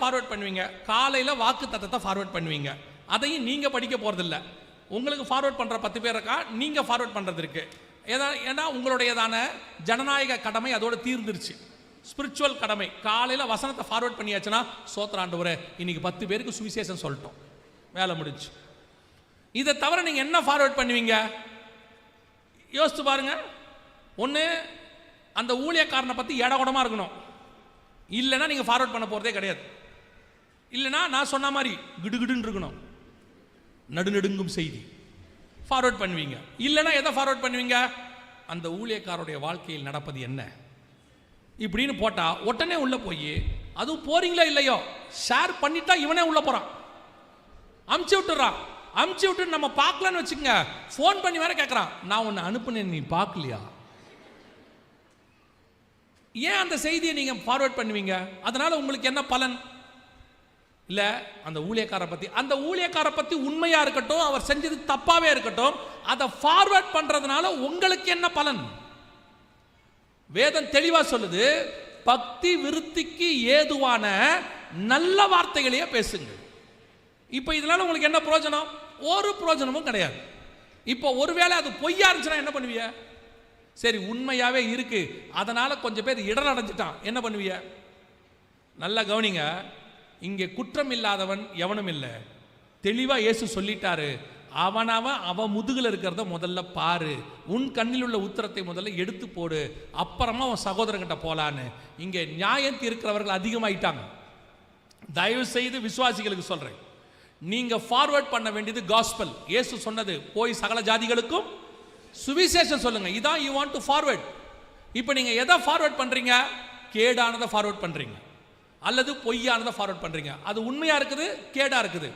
Forward பண்ணுவீங்க? காலையில் வாக்கு தத்தத்தை ஃபார்வர்ட் பண்ணுவீங்க. அதையும் நீங்கள் படிக்க போகிறதில்ல உங்களுக்கு ஃபார்வர்ட் பண்ணுற பத்து பேர் இருக்கா? நீங்கள் ஃபார்வர்ட் பண்ணுறது இருக்குது ஏதா ஏன்னா உங்களுடையதான ஜனநாயக கடமை அதோட தீர்ந்துருச்சு. ஸ்பிரிச்சுவல் கடமை. காலையில் வசனத்தை ஃபார்வர்ட் பண்ணியாச்சுன்னா சோத்திராண்டவரே இன்னைக்கு பத்து பேருக்கு சுவிசேஷம் சொல்லிட்டோம். வேலை முடிஞ்சு. இதை தவிர நீங்கள் என்ன ஃபார்வர்ட் பண்ணுவீங்க? யோசித்து பாருங்க. ஒன்று அந்த ஊழியக்காரனை பற்றி இடகுடமாக இருக்கணும். இல்லைன்னா நீங்கள் ஃபார்வர்ட் பண்ண போகிறதே கிடையாது. இல்லைன்னா நான் சொன்ன மாதிரி கிடுகிடுன்னு இருக்கணும். நடுநடுங்கும் செய்தி. ஃபார்வர்ட் பண்ணுவீங்க. இல்லைன்னா எதை ஃபார்வர்ட் பண்ணுவீங்க? அந்த ஊழியக்காரருடைய வாழ்க்கையில் நடப்பது என்ன? இப்படின்னு போட்டால் உடனே உள்ளே போய் அதுவும் போறீங்களா இல்லையோ? ஷேர் பண்ணிட்டா இவனே உள்ள போறான். அமுச்சு விட்டுறான். அமுச்சு விட்டு நம்ம பார்க்கலன்னு வச்சுக்கோங்க. ஃபோன் பண்ணி வேற கேட்குறான் நான் உன்னை அனுப்புனேன் நீ பார்க்கலையா? ஏன் அந்த செய்தியை நீங்கள் ஃபார்வர்ட் பண்ணுவீங்க? அதனால உங்களுக்கு என்ன பலன்? இல்லை அந்த ஊழியக்காரை பற்றி அந்த ஊழியக்காரை பற்றி உண்மையாக இருக்கட்டும் அவர் செஞ்சது தப்பாகவே இருக்கட்டும் அதை ஃபார்வேர்ட் பண்ணுறதுனால உங்களுக்கு என்ன பலன்? வேதம் தெளிவாக சொல்லுது பக்தி விருத்திக்கு ஏதுவான நல்ல வார்த்தைகளையே பேசுங்கள். இப்போ இதனால உங்களுக்கு என்ன பிரயோஜனம் ஒரு பிரயோஜனமும் கிடையாது. இப்போ ஒருவேளை அது பொய்யா இருந்துச்சுன்னா என்ன பண்ணுவிய? சரி உண்மையாகவே இருக்குது அதனால் கொஞ்சம் பேர் இடர் அடைஞ்சிட்டான் என்ன பண்ணுவிய? நல்லா கவனிங்க. இங்கே குற்றம் இல்லாதவன் எவனும் இல்லை. தெளிவாக இயேசு சொல்லிட்டாரு அவனவன் அவன் முதுகில் இருக்கிறத முதல்ல பாரு. உன் கண்ணில் உள்ள உத்தரத்தை முதல்ல எடுத்து போடு. அப்புறமா உன் சகோதரங்கிட்ட போலான்னு. இங்கே நியாயத்து இருக்கிறவர்கள் அதிகமாயிட்டாங்க. தயவு செய்து விசுவாசிகளுக்கு சொல்கிறேன் நீங்கள் ஃபார்வர்ட் பண்ண வேண்டியது காஸ்பல் இயேசு சொன்னது போய் சகல ஜாதிகளுக்கும் சுவிசேஷம் சொல்லுங்கள் இதான் யூ வாண்ட் டு ஃபார்வர்ட் இப்போ நீங்கள் எதை ஃபார்வர்ட் பண்ணுறீங்க கேடானதை ஃபார்வர்ட் பண்ணுறீங்க அல்லது பொய்யானதை ஃபார்வர்ட் பண்ணுறீங்க அது உண்மையாக இருக்குது கேடாக இருக்குது.